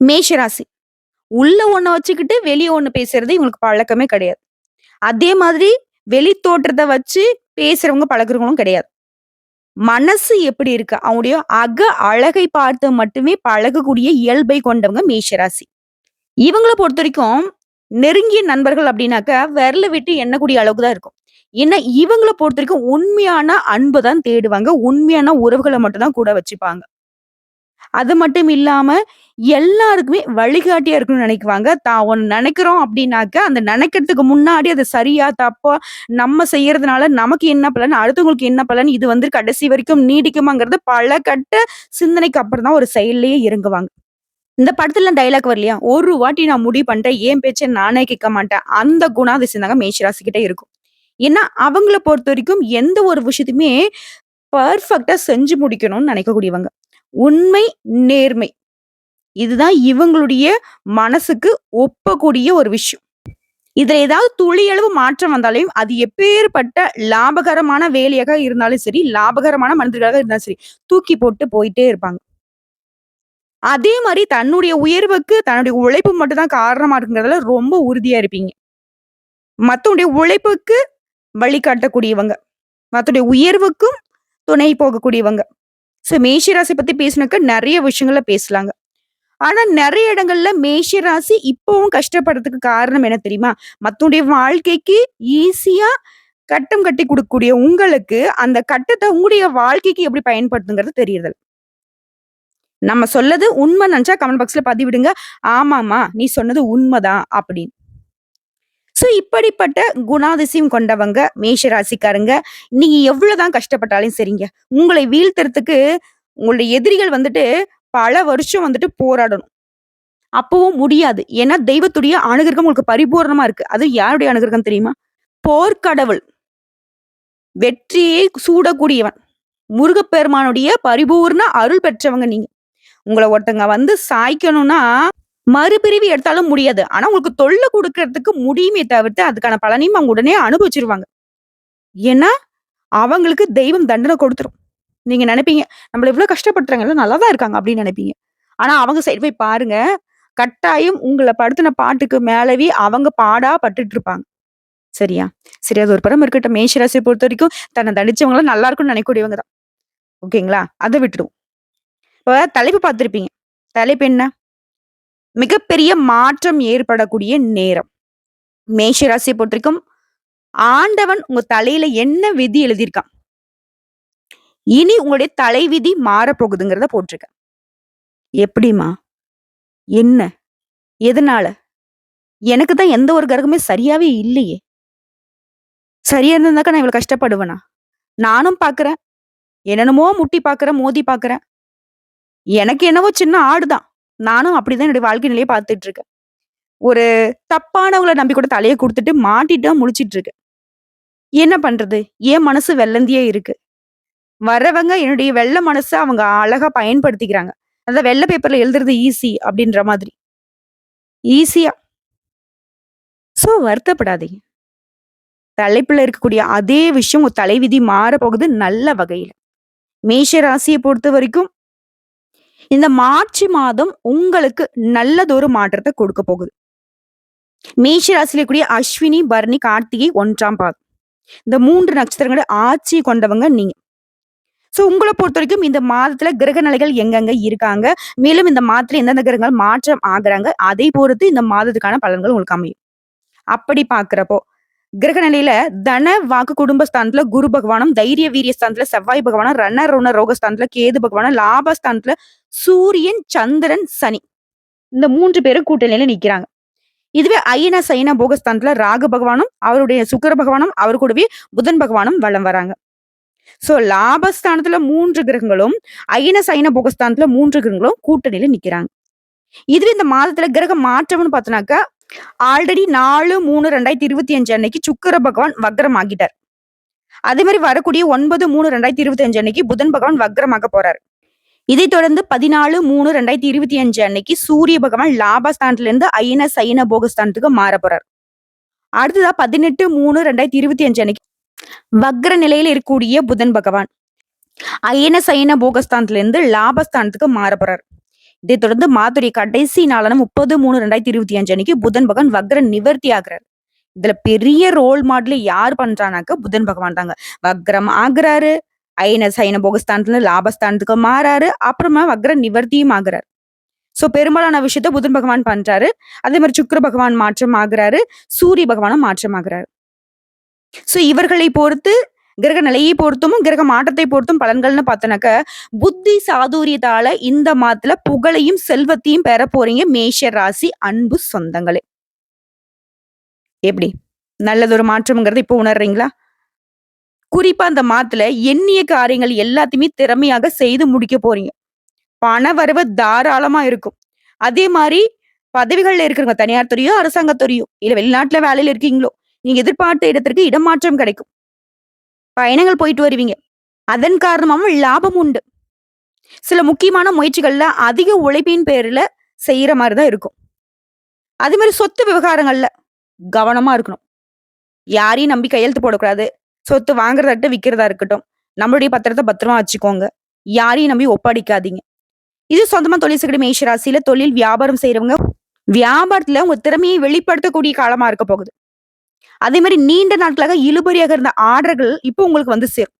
மேஷராசி. உள்ள ஒண்ண வச்சுக்கிட்டு, வெளியே ஒண்ணு பேசுறது இவங்களுக்கு பழக்கமே கிடையாது. அதே மாதிரி வெளி தோற்றத்தை வச்சு பேசுறவங்க, பழகுறவங்களும் கிடையாது. மனசு எப்படி இருக்கு? அவங்களுடைய அக அழகை பார்த்து மட்டுமே பழகக்கூடிய இயல்பை கொண்டவங்க மேஷராசி. இவங்கள பொறுத்தவரைக்கும், நெருங்கிய நண்பர்கள் அப்படின்னாக்க, விரல விட்டு எண்ணக்கூடிய அளவுக்கு தான் இருக்கும். ஏன்னா, இவங்கள பொறுத்தவரைக்கும் உண்மையான அன்பு தான் தேடுவாங்க. உண்மையான உறவுகளை மட்டும் தான் கூட வச்சுப்பாங்க. அது மட்டும் இல்லாம, எல்லாருக்குமே வழிகாட்டியா இருக்கணும்னு நினைக்குவாங்க. தான் ஒன்று நினைக்கிறோம் அப்படின்னாக்க, அந்த நினைக்கிறதுக்கு முன்னாடி அது சரியா, தப்பா, நம்ம செய்யறதுனால நமக்கு என்ன பலன்? அடுத்தவங்களுக்கு என்ன பலன்? இது வந்து கடைசி வரைக்கும் நீடிக்குமாங்கிறது பல கட்ட சிந்தனைக்கு அப்புறம் தான் ஒரு செயல்லையே இறங்குவாங்க. இந்த படத்துல டைலாக் வரலையா? "ஒரு வாட்டி நான் முடிவு பண்ணிட்டேன். ஏன் பேச்சை நானே கேட்க மாட்டேன்." அந்த குணாதிசயம் தாங்க மேஷராசி இருக்கும். ஏன்னா, அவங்கள பொறுத்த வரைக்கும் எந்த ஒரு விஷயத்தையுமே பர்ஃபெக்டா செஞ்சு முடிக்கணும்னு நினைக்கக்கூடியவங்க. உண்மை, நேர்மை. இதுதான் இவங்களுடைய மனசுக்கு ஒப்பக்கூடிய ஒரு விஷயம். இதுல ஏதாவது துளியளவு மாற்றம் வந்தாலையும் அது எப்பேர்ப்பட்ட லாபகரமான வேலையாக இருந்தாலும் சரி, லாபகரமான மனிதர்களாக இருந்தாலும் சரி, தூக்கி போட்டு போயிட்டே இருப்பாங்க. அதே மாதிரி தன்னுடைய உயர்வுக்கு தன்னுடைய உழைப்பு மட்டும்தான் காரணமா இருக்குங்கிறதுல ரொம்ப உறுதியா இருப்பீங்க. மத்தவங்களுடைய உழைப்புக்கு வழிகாட்டக்கூடியவங்க. மத்தனுடைய உயர்வுக்கும் துணை போகக்கூடியவங்க. ஸோ மேஷராசி பத்தி பேசினாக்க நிறைய விஷயங்கள பேசலாங்க. ஆனா நிறைய இடங்கள்ல மேஷராசி இப்பவும் கஷ்டப்படுறதுக்கு காரணம் என்ன தெரியுமா? மத்தனுடைய வாழ்க்கைக்கு ஈஸியா கட்டம் கட்டி கொடுக்கக்கூடிய உங்களுக்கு, அந்த கட்டத்தை உங்களுடைய வாழ்க்கைக்கு எப்படி பயன்படுத்துங்கிறது தெரியுதல் நம்ம சொல்லது உண்மை நினைச்சா கமெண்ட் பாக்ஸ்ல பதிவிடுங்க. "ஆமாம்மா, நீ சொன்னது உண்மைதான் அப்படின்னு. ஸோ இப்படிப்பட்ட குணாதிசயம் கொண்டவங்க மேஷராசிக்காரங்க. நீங்க எவ்வளவுதான் கஷ்டப்பட்டாலும் சரிங்க. உங்களை வீழ்த்துறதுக்கு உங்களுடைய எதிரிகள் வந்துட்டு பல வருஷம் வந்துட்டு போராடணும். அப்பவும் முடியாது. ஏன்னா, தெய்வத்துடைய அனுகிரகம் உங்களுக்கு பரிபூரணமா இருக்கு. அது யாருடைய அனுகிரகம் தெரியுமா? போர்க்கடவுள். வெற்றியை சூடக்கூடியவன். முருகப்பெருமானுடைய பரிபூர்ண அருள் பெற்றவங்க நீங்க. உங்களை ஒருத்தங்க வந்து சாய்க்கணும்னா, மறுபிரிவு எடுத்தாலும் முடியாது. ஆனா, உங்களுக்கு தொல்லை கொடுக்கறதுக்கு முடியுமே தவிர்த்து, அதுக்கான பலனையும் அவங்க உடனே அனுபவிச்சிருவாங்க ஏன்னா, அவங்களுக்கு தெய்வம் தண்டனை கொடுத்துரும். நீங்க நினைப்பீங்க "நம்மள இவ்வளவு கஷ்டப்படுத்துறாங்கல்ல, நல்லா தான் இருக்காங்க" அப்படின்னு நினைப்பீங்க ஆனா, அவங்க சைடு போய் பாருங்க, கட்டாயம் உங்களை படுத்தின பாட்டுக்கு மேலவே அவங்க பாடா பட்டுட்டு இருப்பாங்க. சரியா? சரி அது ஒரு படம் இருக்கட்டும். மேஷராசியை பொறுத்த வரைக்கும் தன்னை தண்டிச்சவங்கள நல்லா இருக்கும்னு நினைக்கக்கூடியவங்க தான். ஓகேங்களா? அதை விட்டுடுவோம். இப்போ தலைப்பு பார்த்துருப்பீங்க தலைப்பு என்ன? மிகப்பெரிய மாற்றம் ஏற்படக்கூடிய நேரம். மேஷராசிய பொறுத்திருக்கும் ஆண்டவன் உங்க தலையில என்ன விதி எழுதியிருக்கான்? இனி உங்களுடைய தலைவிதி மாறப்போகுதுங்கிறத போட்டிருக்கேன். எப்படிம்மா? என்ன? எதனால? எனக்கு தான் எந்த ஒரு கிரகமே சரியாவே இல்லையே! சரியா இருந்திருந்தாக்கா நான் இவ்வளோ கஷ்டப்படுவேனா? நானும் பார்க்குறேன். என்னென்னமோ முட்டி பார்க்குறேன், மோதி பார்க்குறேன். எனக்கு என்னவோ சின்ன ஆடு தான். நானும் அப்படிதான் என்னுடைய வாழ்க்கை நிலையை பார்த்துட்டு இருக்கேன். ஒரு தப்பானவங்கள நம்பி கூட தலையை கொடுத்துட்டு மாட்டிட்டு முடிச்சிட்டு இருக்கேன். என்ன பண்றது? என் மனசு வெள்ளந்தியே இருக்கு. வரவங்க என்னுடைய வெள்ள மனசை அவங்க அழகா பயன்படுத்திக்கிறாங்க. அந்த வெள்ள பேப்பர்ல எழுதுறது ஈஸி அப்படின்ற மாதிரி. ஈஸியா. ஸோ வருத்தப்படாதீங்க. தலைப்புல இருக்கக்கூடிய அதே விஷயம் உங்க தலைவிதி மாறப்போகுது நல்ல வகையில. மேஷ ராசியை பொறுத்த வரைக்கும் இந்த மார்ச் மாதம் உங்களுக்கு நல்லதொரு மாற்றத்தை கொடுக்க போகுது. மேஷ ராசியில கூடிய அஸ்வினி, பரணி, கார்த்திகை ஒன்றாம் பாதம். இந்த மூன்று நட்சத்திரங்களோட ஆட்சி கொண்டவங்க நீங்க. ஸோ பொறுத்த வரைக்கும் இந்த மாதத்துல கிரக நிலைகள் எங்கெங்க இருக்காங்க? மேலும் இந்த மாதத்துல எந்தெந்த கிரகங்கள் மாற்றம் ஆகுறாங்க? அதை பொறுத்து இந்த மாதத்துக்கான பலன்கள் உங்களுக்கு அமையும். அப்படி பாக்குறப்போ கிரக நிலையில தன, வாக்கு, குடும்ப ஸ்தானத்துல குரு பகவானும், தைரிய, வீரிய ஸ்தானத்துல செவ்வாய் பகவானும், ரண, ருண, ரோக ஸ்தானத்துல கேது பகவானும், லாபஸ்தானத்துல சூரியன், சந்திரன், சனி. இந்த மூன்று பேரும் கூட்டணியில நிக்கிறாங்க. இதுவே ஐயன சைன போகஸ்தானத்துல ராகு பகவானும், அவருடைய சுக்கர பகவானும், அவர் கூடவே புதன் பகவானும் வளம் வராங்க. ஸோ லாபஸ்தானத்துல மூன்று கிரகங்களும், ஐயன சைன போகஸ்தானத்துல மூன்று கிரகங்களும் கூட்டணியில நிக்கிறாங்க. இதுவே இந்த மாதத்துல கிரக மாற்றம்னு பார்த்தோம்னாக்கா, ஆல்ரெடி நாலு மூணு ரெண்டாயிரத்தி இருபத்தி அஞ்சு அன்னைக்கு சுக்கர பகவான் வக்ரம் ஆகிட்டார் அதே மாதிரி வரக்கூடிய ஒன்பது மூணு ரெண்டாயிரத்தி இருபத்தி அஞ்சு அன்னைக்கு புதன் பகவான் வக்ரமாக போறாரு. இதைத் தொடர்ந்து பதினாலு மூணு ரெண்டாயிரத்தி இருபத்தி அஞ்சு அன்னைக்கு சூரிய பகவான் லாபஸ்தானத்துல இருந்து ஐன சைன போகஸ்தானத்துக்கு மாற போறார். அடுத்ததா பதினெட்டு மூணு ரெண்டாயிரத்தி இருபத்தி அஞ்சு அன்னைக்கு வக்ர நிலையில இருக்கக்கூடிய புதன் பகவான். ஐன சைன போகஸ்தானத்துல இருந்து லாபஸ்தானத்துக்கு மாற போறார். இதைத் தொடர்ந்து மாதுரி கடைசி நாளான 30/3/2025 அன்னைக்கு புதன் பகவான் வக்ர நிவர்த்தி ஆகுறாரு. இதுல பெரிய ரோல் மாடல் யார் பண்றானாக்க புதன் பகவான் தாங்க. வக்ரம் ஆகுறாரு. ஐன சைன போகஸ்தானத்துல லாபஸ்தானத்துக்கு மாறாரு. அப்புறமா வக்ர நிவர்த்தியும் ஆகுறாரு. ஸோ பெரும்பாலான விஷயத்த புதன் பகவான் பண்றாரு. அதே மாதிரி சுக்கர பகவான் மாற்றம் ஆகுறாரு. சூரிய பகவானும் மாற்றம் ஆகுறாரு. ஸோ இவர்களை பொறுத்து கிரக நிலையை பொறுத்தும், கிரக மாற்றத்தை பொறுத்தும் பலன்கள்னு பார்த்தோனாக்க, புத்தி சாதுரியத்தால இந்த மாதத்துல புகழையும், செல்வத்தையும் பெற போறீங்க மேஷ ராசி அன்பு சொந்தங்களே. எப்படி? நல்லதொரு மாற்றம்ங்கிறத இப்போ உணர்றீங்களா? குறிப்பா அந்த மாதத்துல எண்ணிய காரியங்கள் எல்லாத்தையுமே திறமையாக செய்து முடிக்க போறீங்க. பண வரவு தாராளமா இருக்கும். அதே மாதிரி பதவிகள்ல இருக்கிறவங்க தனியார் துறையோ, அரசாங்கத் துறையோ, இல்ல வெளிநாட்டுல வேலையில இருக்கீங்களோ, நீங்க எதிர்பார்த்த இடத்திற்கு இடமாற்றம் கிடைக்கும். பயணங்கள் போயிட்டு வருவீங்க. அதன் காரணமாகவும் லாபம் உண்டு. சில முக்கியமான முயற்சிகள்ல அதிக உழைப்பின் பேரில் செய்யற மாதிரி தான் இருக்கும். அதே மாதிரி சொத்து விவகாரங்கள்ல கவனமா இருக்கணும். யாரையும் நம்பி கையெழுத்து போடக்கூடாது. சொத்து வாங்குறதாகட்டும், விற்கிறதா இருக்கட்டும். நம்மளுடைய பத்திரத்தை பத்திரமா வச்சுக்கோங்க. யாரையும் நம்பி ஒப்படைக்காதீங்க. இது சொந்தமா தொழில் செய்யக்கூடிய மேஷராசியில தொழில் வியாபாரம் செய்றவங்க, வியாபாரத்துல உங்க திறமையை வெளிப்படுத்தக்கூடிய காலமா இருக்க போகுது. அதே மாதிரி நீண்ட நாட்களாக இழுபறியாக இருந்த ஆர்டர்கள் இப்போ உங்களுக்கு வந்து சேரும்.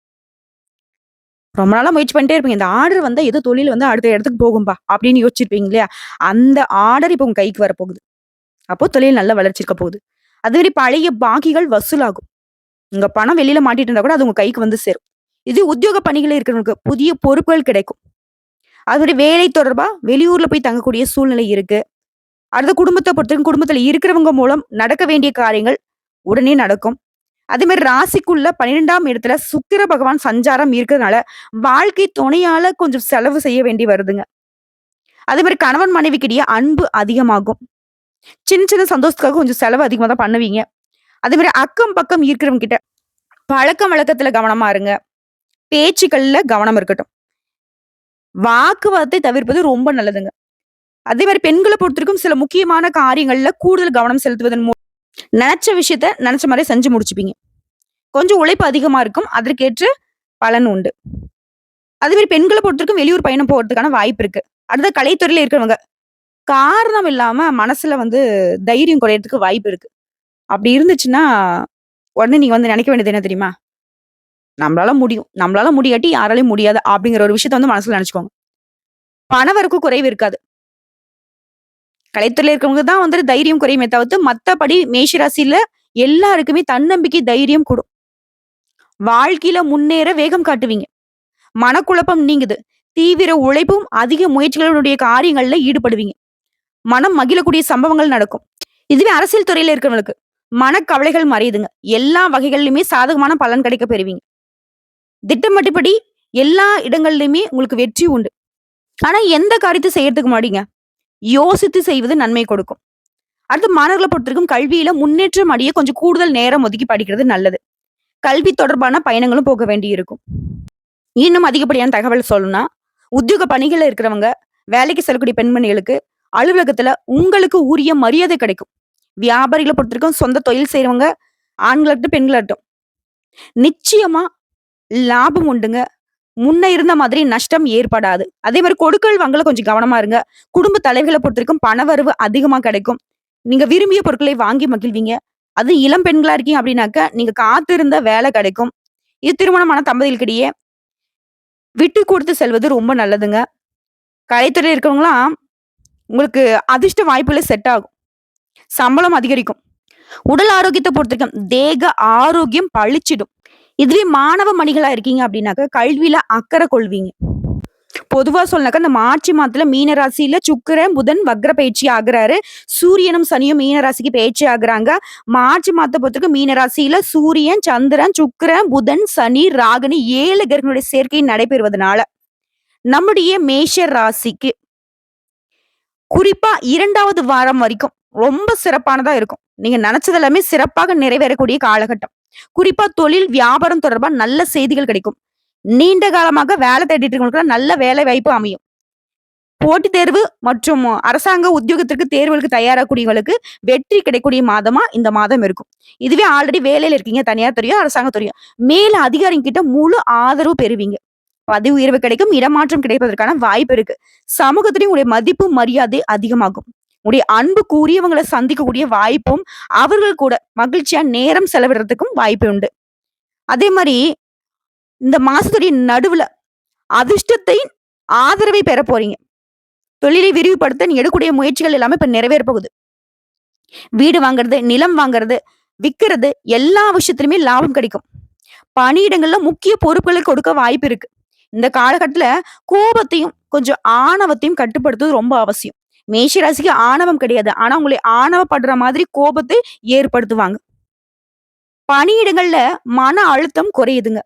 ரொம்ப நாளாக முயற்சி பண்ணிட்டே இருப்பீங்க. இந்த ஆர்டர் வந்தால் ஏதோ தொழில் வந்து அடுத்த இடத்துக்கு போகும்பா அப்படின்னு யோசிச்சிருப்பீங்க இல்லையா? அந்த ஆர்டர் இப்போ உங்கள் கைக்கு வரப்போகுது. அப்போ தொழில் நல்ல வளர்ச்சி இருக்க போகுது. அதே பழைய பாக்கிகள் வசூலாகும். உங்க பணம் வெளியில மாட்டிட்டு இருந்தா கூட அது உங்க கைக்கு வந்து சேரும். இது உத்தியோக பணிகளில் இருக்கிறவங்களுக்கு புதிய பொறுப்புகள் கிடைக்கும். அதோட வேலை தொடர்பா வெளியூர்ல போய் தங்கக்கூடிய சூழ்நிலை இருக்கு. அடுத்த குடும்பத்தை பொறுத்தவரைக்கும் குடும்பத்துல இருக்கிறவங்க மூலம் நடக்க வேண்டிய காரியங்கள் உடனே நடக்கும். அதே மாதிரி ராசிக்குள்ள 12ஆம் இடத்துல சுக்கிர பகவான் சஞ்சாரம் இருக்கிறதுனால, வாழ்க்கை துணையால கொஞ்சம் செலவு செய்ய வேண்டி வருதுங்க. அதே மாதிரி கணவன் மனைவிக்கிடையே அன்பு அதிகமாகும். சின்ன சின்ன சந்தோஷத்துக்காக கொஞ்சம் செலவு அதிகமாக தான் பண்ணுவீங்க. அதே மாதிரி அக்கம் பக்கம் இருக்கிறவங்க கிட்ட பழக்கம் வழக்கத்துல கவனமா இருங்க. பேச்சுக்கள்ல கவனம் இருக்கட்டும். வாக்குவாதத்தை தவிர்ப்பது ரொம்ப நல்லதுங்க. அதே மாதிரி பெண்களை பொறுத்திருக்கும் சில முக்கியமான காரியங்கள்ல கூடுதல் கவனம் செலுத்துவதன் மூலம் நினச்ச விஷயத்த நினச்ச மாதிரி செஞ்சு முடிச்சுப்பீங்க. கொஞ்சம் உழைப்பு அதிகமா இருக்கும். அதற்கேற்ற பலன் உண்டு. அதே மாதிரி பெண்களை பொறுத்தவரைக்கும் வெளியூர் பயணம் போறதுக்கான வாய்ப்பு இருக்கு. அடுத்த கலைத்துறையில இருக்கிறவங்க, காரணம் இல்லாம மனசுல வந்து தைரியம் குறையறதுக்கு வாய்ப்பு இருக்கு. அப்படி இருந்துச்சுன்னா, உடனே நீங்க வந்து நினைக்க வேண்டியது என்ன தெரியுமா? நம்மளால முடியும். நம்மளால முடியாட்டி யாராலையும் முடியாது அப்படிங்கிற ஒரு விஷயத்த வந்து மனசுல நினைச்சுக்கோங்க பணவரவுக்கு குறைவு இருக்காது. கலைத்துறையில் இருக்கிறவங்க தான் வந்துட்டு தைரியம் குறையுமே தவிர்த்து, மத்தபடி மேஷ ராசியில எல்லாருக்குமே தன்னம்பிக்கை, தைரியம் கூடும். வாழ்க்கையில முன்னேற வேகம் காட்டுவீங்க. மனக்குழப்பம் நீங்குது. தீவிர உழைப்பும், அதிக முயற்சிகளுடைய காரியங்கள்ல ஈடுபடுவீங்க. மனம் மகிழக்கூடிய சம்பவங்கள் நடக்கும். இதுவே அரசியல் துறையில இருக்கிறவங்களுக்கு, மனக்கவலைகள் மறையுதுங்க. எல்லா வகைகள்லயுமே சாதகமான பலன் கிடைக்க பெறுவீங்க. திட்டமிட்டபடி எல்லா இடங்கள்லயுமே உங்களுக்கு வெற்றி உண்டு. ஆனா எந்த காரியத்தை செய்யறதுக்கு முன்னாடிங்க, யோசித்து செய்வது நன்மை கொடுக்கும். அடுத்து மாணவர்களை பொறுத்தவரைக்கும் கல்வியில முன்னேற்றம் அடைய கொஞ்சம் கூடுதல் நேரம் ஒதுக்கி படிக்கிறது நல்லது. கல்வி தொடர்பான பயணங்களும் போக வேண்டியிருக்கும். இன்னும் அதிகப்படியான தகவல் சொல்லணும்னா, உத்தியோக பணிகளில் இருக்கிறவங்க, வேலைக்கு செல்லக்கூடிய பெண்மணிகளுக்கு அலுவலகத்துல உங்களுக்கு உரிய மரியாதை கிடைக்கும். வியாபாரிகளை பொறுத்தவரைக்கும் சொந்த தொழில் செய்யறவங்க ஆண்களாகட்டும், பெண்களாகட்டும். நிச்சயமா லாபம் உண்டுங்க. முன்ன இருந்த மாதிரி நஷ்டம் ஏற்படாது. அதே மாதிரி கொடுக்கல் வாங்கல கொஞ்சம் கவனமா இருங்க. குடும்ப தலைவிகள பொறுத்தவரைக்கும் பணவரவு அதிகமா கிடைக்கும். நீங்க விரும்பிய பொருட்களை வாங்கி மகிழ்வீங்க. அதுவும் இளம் பெண்களா இருக்கீங்க அப்படின்னாக்க, நீங்க காத்திருந்த வேலை கிடைக்கும். இது திருமணமான தம்பதிகளுக்கிடையே விட்டு கொடுத்து செல்வது ரொம்ப நல்லதுங்க. கலைத்துறை இருக்கிறவங்கலாம், உங்களுக்கு அதிர்ஷ்ட வாய்ப்புகள செட் ஆகும். சம்பளம் அதிகரிக்கும். உடல் ஆரோக்கியத்தை பொறுத்தவரைக்கும் தேக ஆரோக்கியம் பளிச்சிடும். இதுவே மாணவ மணிகளா இருக்கீங்க அப்படின்னாக்க, கல்வியில அக்கறை கொள்வீங்க. பொதுவா சொல்லனாக்க, இந்த மார்ச் மாதத்துல மீனராசியில சுக்கிரன், புதன் வக்ர பயிற்சி ஆகுறாரு. சூரியனும், சனியும் மீனராசிக்கு பயிற்சி ஆகுறாங்க. மார்ச் மாதத்தை பொறுத்தவரைக்கும் மீனராசியில சூரியன், சந்திரன், சுக்கிரன், புதன், சனி, ராகுன்னு 7 கிரகங்களுடைய சேர்க்கை நடைபெறுவதனால, நம்முடைய மேஷ ராசிக்கு குறிப்பா இரண்டாவது வாரம் வரைக்கும் ரொம்ப சிறப்பானதா இருக்கும். நீங்க நினைச்சது எல்லாமே சிறப்பாக நிறைவேறக்கூடிய காலகட்டம். குறிப்பா தொழில், வியாபாரம் தொடர்பா நல்ல செய்திகள் கிடைக்கும். நீண்ட காலமாக வேலை தேடிட்டு இருக்கவங்களுக்கு நல்ல வேலை வாய்ப்பு அமையும். போட்டித் தேர்வு மற்றும் அரசாங்க உத்தியோகத்திற்கு தேர்வுகளுக்கு தயாராகக்கூடியவங்களுக்கு வெற்றி கிடைக்கக்கூடிய மாதமா இந்த மாதம் இருக்கும். இதுவே ஆல்ரெடி வேலையில இருக்கீங்க, தனியார் துறையோ, அரசாங்க துறையோ, மேல அதிகாரிங்க கிட்ட முழு ஆதரவு பெறுவீங்க. பதவி உயர்வு கிடைக்கும் இடமாற்றம் கிடைப்பதற்கான வாய்ப்பு இருக்கு சமூகத்திலையும் உங்களுடைய மதிப்பு மரியாதை அதிகமாகும் உடைய அன்பு கூறியவங்களை சந்திக்கக்கூடிய வாய்ப்பும் அவர்கள் கூட மகிழ்ச்சியா நேரம் செலவிடுறதுக்கும் வாய்ப்பு உண்டு. அதே மாதிரி இந்த மாசத்துடைய நடுவுல அதிர்ஷ்டத்தை ஆதரவை பெற போறீங்க. தொழிலை விரிவுபடுத்த நீ எடுக்கக்கூடிய முயற்சிகள் எல்லாமே இப்ப நிறைவேற போகுது. வீடு வாங்குறது நிலம் வாங்குறது விற்கிறது எல்லா விஷயத்திலுமே லாபம் கிடைக்கும். பணியிடங்கள்ல முக்கிய பொறுப்புகளை கொடுக்க வாய்ப்பு இருக்கு. இந்த காலகட்டத்துல கோபத்தையும் கொஞ்சம் ஆணவத்தையும் கட்டுப்படுத்துவது ரொம்ப அவசியம். மேஷ ராசிக்கு ஆணவம் கிடையாது. ஆனா உங்களை ஆணவப்படுற மாதிரி கோபத்தை ஏற்படுத்துவாங்க. பணியிடங்கள்ல மன அழுத்தம் குறையுதுங்க.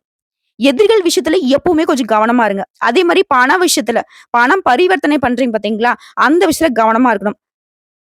எதிரிகள் விஷயத்துல எப்பவுமே கொஞ்சம் கவனமா இருங்க. அதே மாதிரி பண விஷயத்துல பணம் பரிவர்த்தனை பண்றீங்க பாத்தீங்களா? அந்த விஷயத்துல கவனமா இருக்கணும்.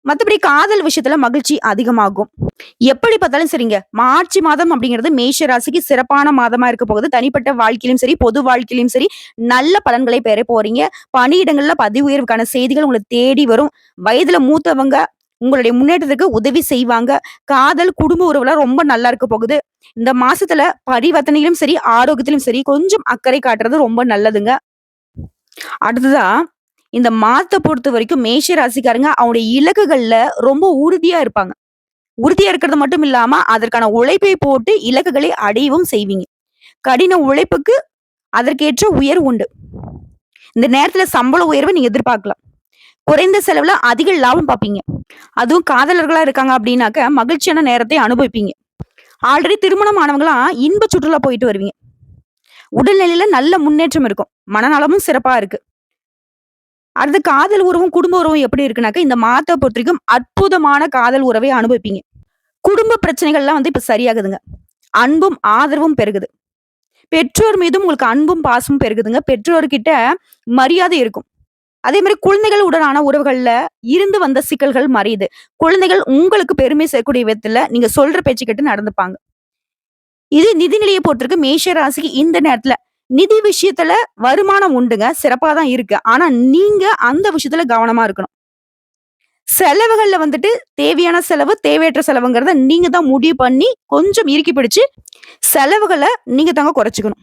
மற்றபடி காதல் விஷயத்துல மகிழ்ச்சி அதிகமாகும். எப்படி பார்த்தாலும் சரிங்க. மார்ச் மாதம் அப்படிங்கிறது மேஷ ராசிக்கு சிறப்பான மாதமா இருக்க போகுது. தனிப்பட்ட வாழ்க்கையிலும் சரி பொது வாழ்க்கையிலும் சரி நல்ல பலன்களை பெற போறீங்க. பணியிடங்கள்ல பதவி உயர்வுக்கான செய்திகள் உங்களை தேடி வரும். வயதுல மூத்தவங்க உங்களுடைய முன்னேற்றத்துக்கு உதவி செய்வாங்க. காதல் குடும்ப உறவுல ரொம்ப நல்லா இருக்க போகுது. இந்த மாசத்துல பரிவர்த்தனையிலும் சரி ஆரோக்கியத்திலும் சரி கொஞ்சம் அக்கறை காட்டுறது ரொம்ப நல்லதுங்க. அடுத்ததா இந்த மாதத்தை பொறுத்த வரைக்கும் மேஷ ராசிக்காரங்க அவங்களுடைய இலக்குகள்ல ரொம்ப உறுதியா இருப்பாங்க. உறுதியா இருக்கிறது மட்டும் இல்லாம அதற்கான உழைப்பை போட்டு இலக்குகளை அடையவும் செய்வீங்க. கடின உழைப்புக்கு அதற்கேற்ற உயர்வு உண்டு. இந்த நேரத்துல சம்பள உயர்வை நீங்க எதிர்பார்க்கலாம். குறைந்த செலவுல அதிக லாபம் பார்ப்பீங்க. அதுவும் காதலர்களா இருக்காங்க அப்படின்னாக்க மகிழ்ச்சியான நேரத்தை அனுபவிப்பீங்க. ஆல்ரெடி திருமணம் ஆனவங்களாம் இன்ப சுற்றுலா போயிட்டு வருவீங்க. உடல்நிலையில நல்ல முன்னேற்றம் இருக்கும். மனநலமும் சிறப்பா இருக்கு. அடுத்து காதல் உறவும் குடும்ப உறவும் எப்படி இருக்குனாக்க இந்த மாதத்தை பொறுத்த வரைக்கும் அற்புதமான காதல் உறவை அனுபவிப்பீங்க. குடும்ப பிரச்சனைகள்லாம் வந்து இப்ப சரியாகுதுங்க. அன்பும் ஆதரவும் பெருகுது. பெற்றோர் மீதும் உங்களுக்கு அன்பும் பாசமும் பெருகுதுங்க. பெற்றோர்கிட்ட மரியாதை இருக்கும். அதே மாதிரி குழந்தைகள் உடனான உறவுகள்ல இருந்து வந்த சிக்கல்கள் மறையுது குழந்தைகள் உங்களுக்கு பெருமை சேர்க்கக்கூடிய விதத்துல நீங்க சொல்ற பேச்சு கேட்டு நடந்துப்பாங்க. இது நிதிநிலையை பொறுத்திருக்கு மேஷ ராசிக்கு இந்த நேரத்துல நிதி விஷயத்துல வருமானம் உண்டுங்க. சிறப்பா தான் இருக்கு. ஆனா நீங்க அந்த விஷயத்துல கவனமா இருக்கணும். செலவுகள்ல வந்துட்டு தேவையான செலவு தேவையற்ற செலவுங்கிறத நீங்க தான் முடிவு பண்ணி கொஞ்சம் இறுக்கி பிடிச்சு செலவுகளை நீங்க தாங்க குறைச்சிக்கணும்.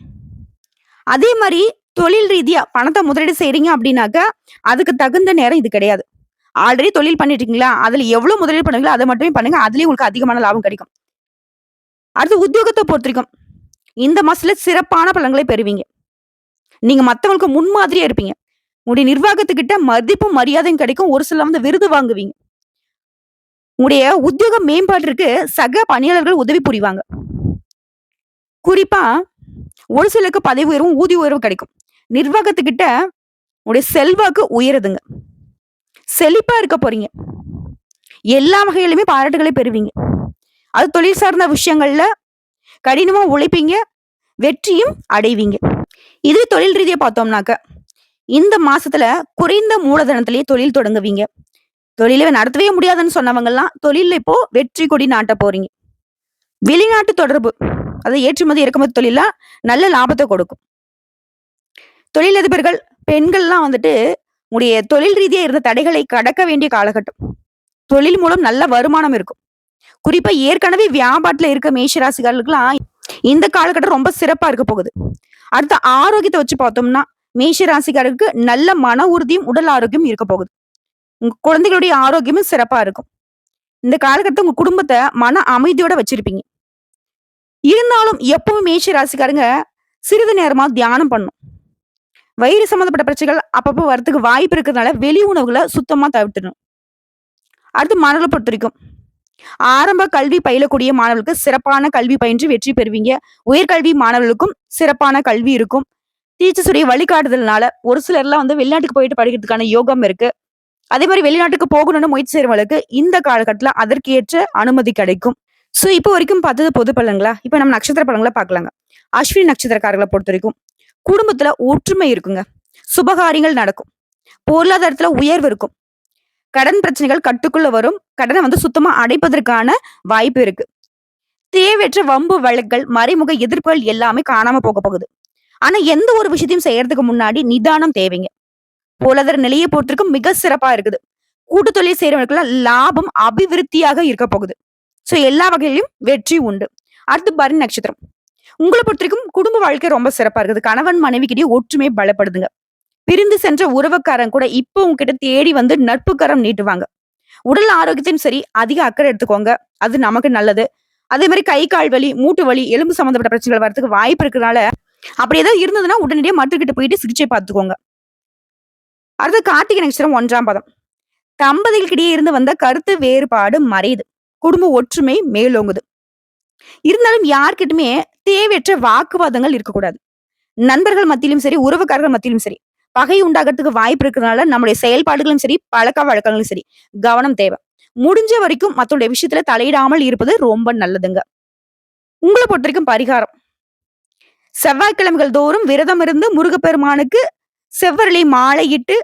அதே மாதிரி தொழில் ரீதியா பணத்தை முதலீடு செய்றீங்க அப்படின்னாக்கா அதுக்கு தகுந்த நேரம் இது கிடையாது. ஆல்ரெடி தொழில் பண்ணிட்டு இருக்கீங்களா அதுல எவ்வளவு முதலீடு பண்ணுவீங்களோ அதை மட்டுமே பண்ணுங்க. அதுலயும் உங்களுக்கு அதிகமான லாபம் கிடைக்கும். அடுத்து உத்தியோகத்தை பொறுத்திருக்கும். இந்த மாசத்துல சிறப்பான பலன்களை பெறுவீங்க. நீங்க மத்தவங்களுக்கு முன்மாதிரியா இருப்பீங்க. உங்களுடைய நிர்வாகத்துக்கிட்ட மதிப்பும் மரியாதையும் கிடைக்கும். ஒரு சில வந்து விருது வாங்குவீங்க. உங்களுடைய உத்தியோக மேம்பாட்டிற்கு சக பணியாளர்கள் உதவி புரிவாங்க. குறிப்பா ஒரு சிலருக்கு பதவி உயர்வும் ஊதிய உயர்வும் கிடைக்கும். நிர்வாகத்துக்கிட்ட உங்களுடைய செல்வாக்கு உயருதுங்க. செழிப்பா இருக்க போறீங்க. எல்லா வகையிலுமே பாராட்டுகளை பெறுவீங்க. அது தொழில் சார்ந்த விஷயங்கள்ல கடினமா உழைப்பீங்க. வெற்றியும் அடைவீங்க. இது தொழில் ரீதியை பார்த்தோம்னாக்க இந்த மாசத்துல குறைந்த மூலதனத்திலேயே தொழில் தொடங்குவீங்க. தொழிலை நடத்தவே முடியாதுன்னு சொன்னவங்க எல்லாம் தொழில இப்போ வெற்றி கொடி நாட்ட போறீங்க. வெளிநாட்டு தொடர்பு அது ஏற்றுமதி இறக்குமதி தொழிலா நல்ல லாபத்தை கொடுக்கும். தொழிலதிபர்கள் பெண்கள்லாம் வந்துட்டு உடைய தொழில் ரீதியா இருந்த தடைகளை கடக்க வேண்டிய காலகட்டம். தொழில் மூலம் நல்ல வருமானம் இருக்கும். குறிப்பா ஏற்கனவே வியாபாரத்துல இருக்க மேஷராசிகளுக்கெல்லாம் இந்த காலகட்டம் ரொம்ப சிறப்பா இருக்க போகுது. அடுத்த ஆரோக்கியத்தை வச்சு பார்த்தோம்னா மேஷ ராசிக்காரருக்கு நல்ல மன உறுதியும் உடல் ஆரோக்கியம் இருக்க போகுது. உங்க குழந்தைகளுடைய ஆரோக்கியமும் சிறப்பா இருக்கும். இந்த காலகட்டத்தை உங்க குடும்பத்தை மன அமைதியோட வச்சிருப்பீங்க. இருந்தாலும் எப்பவும் மேஷ ராசிக்காரங்க சிறிது நேரமா தியானம் பண்ணும். வயிறு சம்மந்தப்பட்ட பிரச்சனைகள் அப்பப்போ வரதுக்கு வாய்ப்பு இருக்கிறதுனால வெளி உணவுகளை சுத்தமா தவிர்த்துடணும். அடுத்து மனதை பொறுத்த வரைக்கும். ஆரம்ப கல்வி பயிலக்கூடிய மாணவர்களுக்கு சிறப்பான கல்வி பயின்று வெற்றி பெறுவீங்க. உயர்கல்வி மாணவர்களுக்கும் சிறப்பான கல்வி இருக்கும். டீச்சர்ஸுடைய வழிகாட்டுதல்னால ஒரு சிலர்லாம் வந்து வெளிநாட்டுக்கு போயிட்டு படிக்கிறதுக்கான யோகம் இருக்கு. அதே மாதிரி வெளிநாட்டுக்கு போகணும்னு முயற்சி செய்யறவங்களுக்கு இந்த காலகட்டத்துல அதற்கு ஏற்ற அனுமதி கிடைக்கும். சோ இப்போ வரைக்கும் பார்த்தது பொது பலன்களா? இப்ப நம்ம நட்சத்திர பலன்களை பார்க்கலாங்க. அஸ்வினி நட்சத்திரக்காரர்களை பொறுத்த வரைக்கும் குடும்பத்துல ஒற்றுமை இருக்குங்க. சுபகாரியங்கள் நடக்கும். பொருளாதாரத்துல உயர்வு இருக்கும். கடன் பிரச்சனைகள் கட்டுக்குள்ள வரும். கடனை வந்து சுத்தமா அடைப்பதற்கான வாய்ப்பு இருக்கு. தேவையற்ற வம்பு வழக்குகள் மறைமுக எதிர்ப்புகள் எல்லாமே காணாம போக போகுது. ஆனா எந்த ஒரு விஷயத்தையும் செய்யறதுக்கு முன்னாடி நிதானம் தேவைங்க. பொருளாதார நிலையை பொறுத்திருக்கு மிக சிறப்பா இருக்குது. கூட்டு தொழில் செய்யறவங்களுக்குலாம் லாபம் அபிவிருத்தியாக இருக்க போகுது. சோ எல்லா வகையிலும் வெற்றி உண்டு. அடுத்து பரணி நட்சத்திரம். உங்களை பொறுத்த வரைக்கும் குடும்ப வாழ்க்கை ரொம்ப சிறப்பா இருக்குது. கணவன் மனைவிக்கிடையே ஒற்றுமை பலப்படுதுங்க. பிரிந்து சென்ற உறவுக்காரன் கூட இப்போ உங்ககிட்ட தேடி வந்து நட்பு கரம் நீட்டுவாங்க. உடல் ஆரோக்கியத்தையும் சரி, அதிக அக்கறை எடுத்துக்கோங்க. அது நமக்கு நல்லது. அதே மாதிரி கை, கால் வலி, மூட்டு வலி, எலும்பு சம்மந்தப்பட்ட பிரச்சனைகள் வரதுக்கு வாய்ப்பு இருக்கிறனால, அப்படி ஏதாவது இருந்ததுன்னா உடனடியே மருத்துவர்கிட்ட போயிட்டு சிகிச்சை பார்த்துக்கோங்க. அடுத்து கார்த்திகை நட்சத்திரம் ஒன்றாம் பதம் தம்பதிகளுக்கிடையே இருந்து வந்த கருத்து வேறுபாடு மறையுது. குடும்ப ஒற்றுமை மேலோங்குது. இருந்தாலும் யார்கிட்டயுமே தேவையற்ற வாக்குவாதங்கள் இருக்கக்கூடாது. நண்பர்கள் மத்தியிலும் சரி, உறவுக்காரர்கள் மத்தியிலும் சரி, பகை உண்டாகறதுக்கு வாய்ப்பு இருக்கிறனால நம்முடைய செயல்பாடுகளும் சரி, பழக்க வழக்கங்களும் சரி, கவனம் தேவை. முடிஞ்ச வரைக்கும் மத்தவங்களுடைய விஷயத்துல தலையிடாமல் இருப்பது ரொம்ப நல்லதுங்க. உங்களை பொறுத்தவரைக்கும் பரிகாரம். செவ்வாய்க்கிழமைகள் தோறும் விரதம் இருந்து முருகப்பெருமானுக்கு செவ்வரளி மாலையிட்டு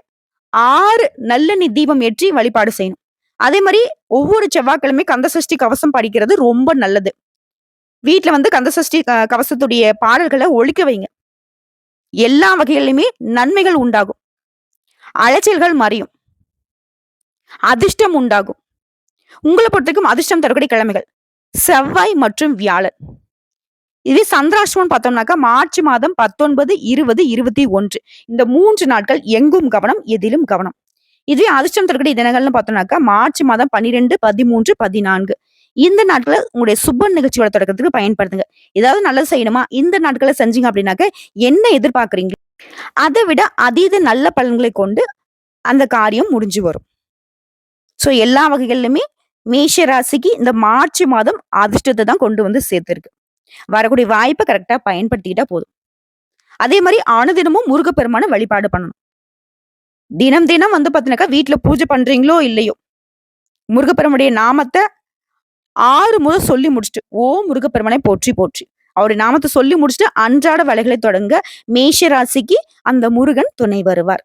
ஆறு நல்லெண்ணி தீபம் ஏற்றி வழிபாடு செய்யணும். அதே மாதிரி ஒவ்வொரு செவ்வாய்க்கிழமை கந்தசஷ்டி கவசம் படிக்கிறது ரொம்ப நல்லது. வீட்டில் வந்து கந்தசஷ்டி க கவசத்துடைய பாடல்களை ஒழிக்க வைங்க. எல்லா வகைகளிலுமே நன்மைகள் உண்டாகும். அலைச்சல்கள் மறையும். அதிர்ஷ்டம் உண்டாகும். உங்களை பொறுத்தவரைக்கும் அதிர்ஷ்டம் தரக்கூடிய கிழமைகள். செவ்வாய் மற்றும் வியாழன். இதே சந்திராஷ்டமம் பார்த்தோம்னாக்கா, மார்ச் மாதம் 19, 20, 21 இந்த மூன்று நாட்கள் எங்கும் கவனம், எதிலும் கவனம். இதுவே அதிர்ஷ்டம் தரக்கூடிய தினங்கள்னு பார்த்தோம்னாக்கா, மார்ச் மாதம் 12, 13, 14 இந்த நாட்களை உங்களுடைய சுப நிகழ்ச்சிகள தொடக்கத்துக்கு பயன்படுத்துங்க. ஏதாவது நல்லது செய்யணுமா? இந்த நாட்களை செஞ்சீங்க அப்படின்னாக்க, என்ன எதிர்பார்க்குறீங்க அதை விட அதீத நல்ல பலன்களை கொண்டு அந்த காரியம் முடிஞ்சு வரும். ஸோ எல்லா வகைகளிலுமே மேஷ ராசிக்கு இந்த மார்ச் மாதம் அதிர்ஷ்டத்தை தான் கொண்டு வந்து சேர்த்துருக்கு வரக்கூடிய வாய்ப்பை கரெக்டாக பயன்படுத்திக்கிட்டா போதும். அதே மாதிரி அனுதினமும் முருகப்பெருமான வழிபாடு பண்ணணும். தினம் தினம் வந்து பார்த்தீங்கன்னாக்கா, வீட்டில் பூஜை பண்ணுறீங்களோ இல்லையோ, முருகப்பெருமனுடைய நாமத்தை ஆறு முறை சொல்லி முடிச்சுட்டு, ஓ முருகப்பெருமனை போற்றி போற்றி. அவருடைய நாமத்தை சொல்லி முடிச்சுட்டு அன்றாட வேலைகளை தொடங்க மேஷ ராசிக்கு அந்த முருகன் துணை வருவார்.